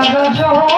সারা জহ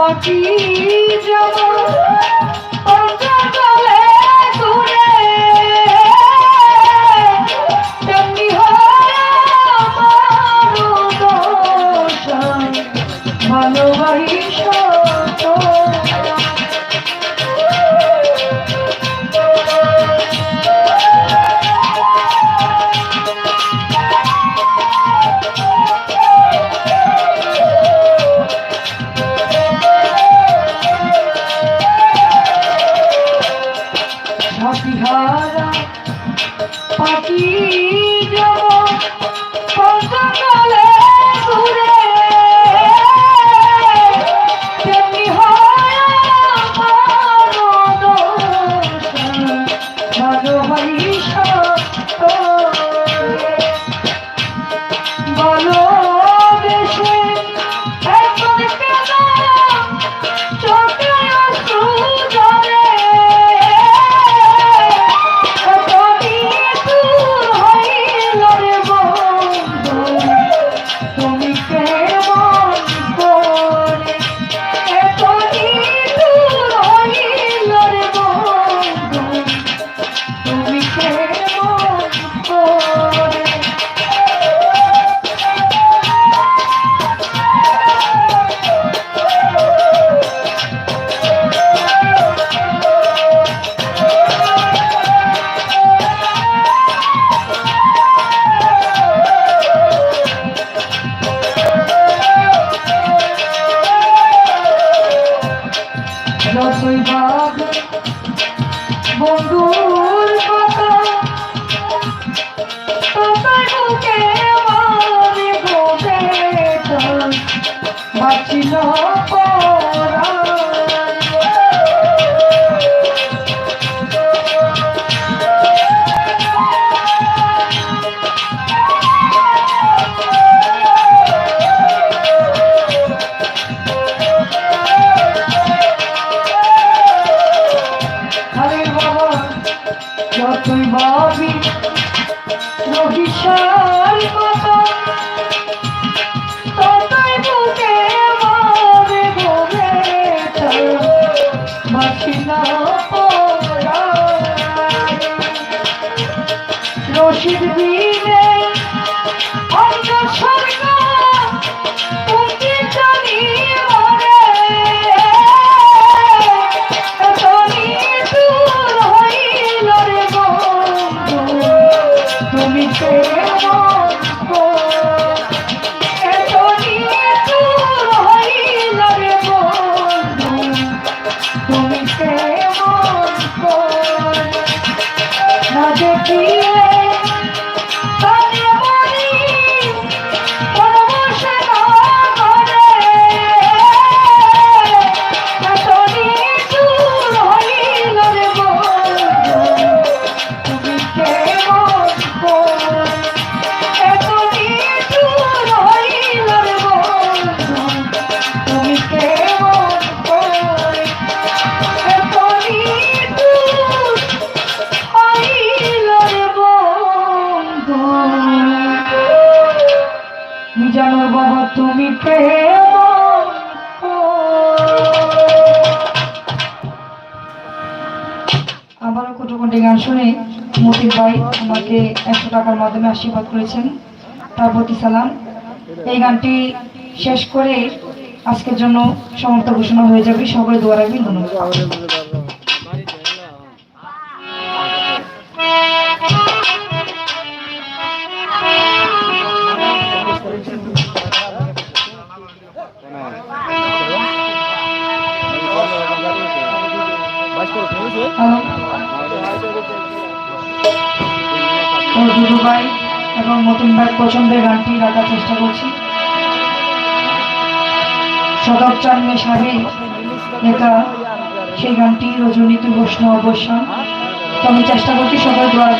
পাখি যাব। কুটুকুন্ডি গান শুনে মতির ভাই আমাকে একশো টাকার মাধ্যমে আশীর্বাদ করেছেন তার প্রতি সালাম এই গানটি শেষ করে আজকের জন্য সমর্থ ঘোষণা হয়ে যাবে সবাই দোয়া রাখবেন ধন্যবাদ Hello. ও দুলুভাই এবং নতুন ভাই পছন্দের গানটি রাখার চেষ্টা করছি। সদব চান্দ সাহি লেখা সেই গানটি রজনীতি বৈষ্ণব অবসান তো আমি চেষ্টা করছি সবাই দোয়া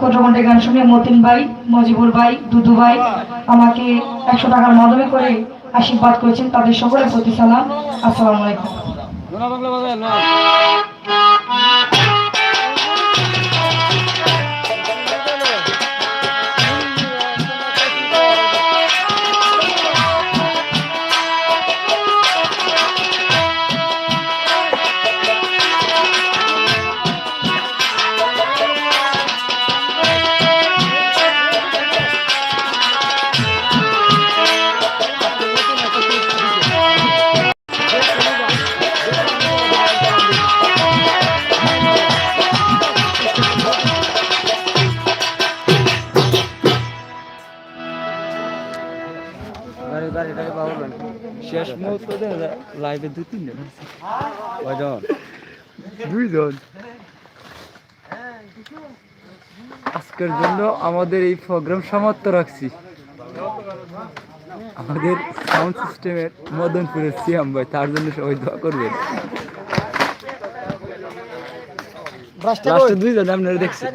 কোটরকণ্ঠে গান শুনে মতিন ভাই, মজিবুর ভাই, দুদু ভাই আমাকে একশো টাকার মাধ্যমে করে আশীর্বাদ করেছেন। তাদের সকলের প্রতি সালাম। আসসালামু আলাইকুম। শেষ মুহূর্তে লাইভে দু তিনজন কয়জন? দুইজন। আজকের জন্য আমাদের এই প্রোগ্রাম সমাপ্ত রাখছি। আমাদের সাউন্ড সিস্টেমের মদনপুরের সিয়াম ভাই তার জন্য সবাই দোয়া করবেন। দুইজন আপনারা দেখছেন।